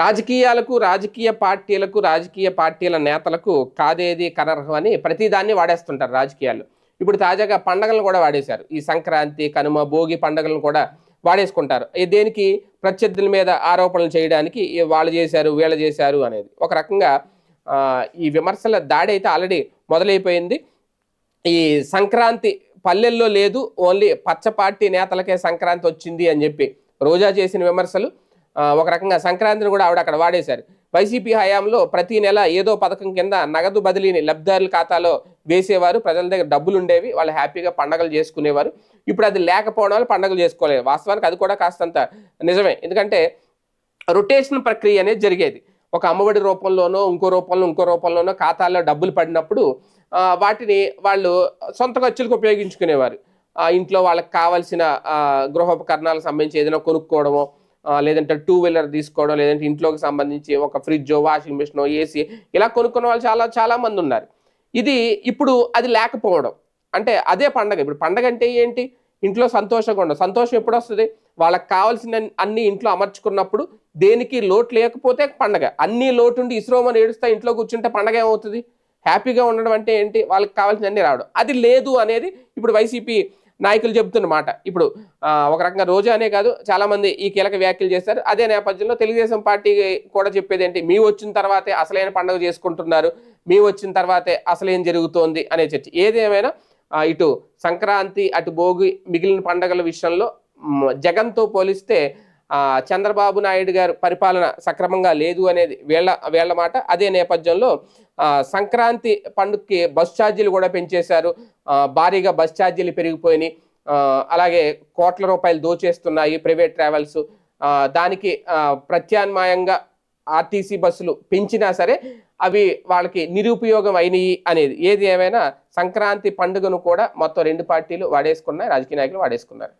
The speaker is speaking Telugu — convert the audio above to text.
రాజకీయాలకు రాజకీయ పార్టీలకు రాజకీయ పార్టీల నేతలకు కాదేది కనర్హం అని ప్రతిదాన్ని వాడేస్తుంటారు రాజకీయాలు. ఇప్పుడు తాజాగా పండగలను కూడా వాడేశారు. ఈ సంక్రాంతి కనుమ భోగి పండగలను కూడా వాడేసుకుంటారు. ఈ దేనికి? ప్రత్యర్థుల మీద ఆరోపణలు చేయడానికి వాళ్ళు చేశారు వీళ్ళు చేశారు అనేది. ఒక రకంగా ఈ విమర్శల దాడి అయితే ఆల్రెడీ మొదలైపోయింది. ఈ సంక్రాంతి పల్లెల్లో లేదు ఓన్లీ పచ్చ పార్టీ నేతలకే సంక్రాంతి వచ్చింది అని చెప్పి రోజా చేసిన విమర్శలు. ఒక రకంగా సంక్రాంతిని కూడా ఆవిడ అక్కడ వాడేశారు. వైసీపీ హయాంలో ప్రతి నెల ఏదో పథకం కింద నగదు బదిలీని లబ్ధిదారుల ఖాతాలో వేసేవారు. ప్రజల దగ్గర డబ్బులు ఉండేవి. వాళ్ళు హ్యాపీగా పండగలు చేసుకునేవారు. ఇప్పుడు అది లేకపోవడం వల్ల పండగలు చేసుకోలేదు. వాస్తవానికి అది కూడా కాస్తంత నిజమే. ఎందుకంటే రొటేషన్ ప్రక్రియ అనేది జరిగేది. ఒక అమ్మఒడి రూపంలోనో ఇంకో రూపంలో ఇంకో రూపంలోనో ఖాతాల్లో డబ్బులు పడినప్పుడు వాటిని వాళ్ళు సొంత ఖర్చులకు ఉపయోగించుకునేవారు. ఇంట్లో వాళ్ళకి కావాల్సిన గృహోపకరణాలకు సంబంధించి ఏదైనా కొనుక్కోవడమో లేదంటే టూ వీలర్ తీసుకోవడం లేదంటే ఇంట్లోకి సంబంధించి ఒక ఫ్రిడ్జో వాషింగ్ మిషనో ఏసీ ఇలా కొనుక్కున్న వాళ్ళు చాలా చాలా మంది ఉన్నారు. ఇది ఇప్పుడు అది లేకపోవడం. అంటే అదే పండగ. ఇప్పుడు పండగ అంటే ఏంటి? ఇంట్లో సంతోషంగా ఉండదు సంతోషం ఎప్పుడు వస్తుంది? వాళ్ళకి కావాల్సిన అన్ని ఇంట్లో అమర్చుకున్నప్పుడు దేనికి లోటు లేకపోతే పండగ. అన్ని లోటుండి ఇస్రోమని ఏడుస్తా ఇంట్లో కూర్చుంటే పండగ ఏమవుతుంది? హ్యాపీగా ఉండడం అంటే ఏంటి? వాళ్ళకి కావాల్సిన అన్ని రావడం. అది లేదు అనేది ఇప్పుడు వైసీపీ నాయకులు చెబుతున్నమాట ఇప్పుడు ఒక రకంగా రోజానే కాదు చాలామంది ఈ కీలక వ్యాఖ్యలు చేస్తారు అదే నేపథ్యంలో తెలుగుదేశం పార్టీ కూడా చెప్పేది ఏంటి? మీ వచ్చిన తర్వాతే అసలైన పండుగ చేసుకుంటున్నారు. మీ వచ్చిన తర్వాతే అసలేం జరుగుతోంది అనే చర్చ. ఏదేమైనా ఇటు సంక్రాంతి అటు భోగి మిగిలిన పండుగల విషయంలో జగన్తో పోలిస్తే చంద్రబాబు నాయుడు గారు పరిపాలన సక్రమంగా లేదు అనేది వీళ్ళ వీళ్ళ మాట. అదే నేపథ్యంలో సంక్రాంతి పండుగకి బస్ ఛార్జీలు కూడా పెంచేశారు. భారీగా బస్ ఛార్జీలు పెరిగిపోయినాయి. అలాగే కోట్ల రూపాయలు దోచేస్తున్నాయి ప్రైవేట్ ట్రావెల్స్. దానికి ప్రత్యామ్నాయంగా ఆర్టీసీ బస్సులు పెంచినా సరే అవి వాళ్ళకి నిరుపయోగం అయినాయి అనేది. ఏది ఏమైనా సంక్రాంతి పండుగను కూడా మొత్తం రెండు పార్టీలు వాడేసుకున్నాయి. రాజకీయ నాయకులు వాడేసుకున్నారు.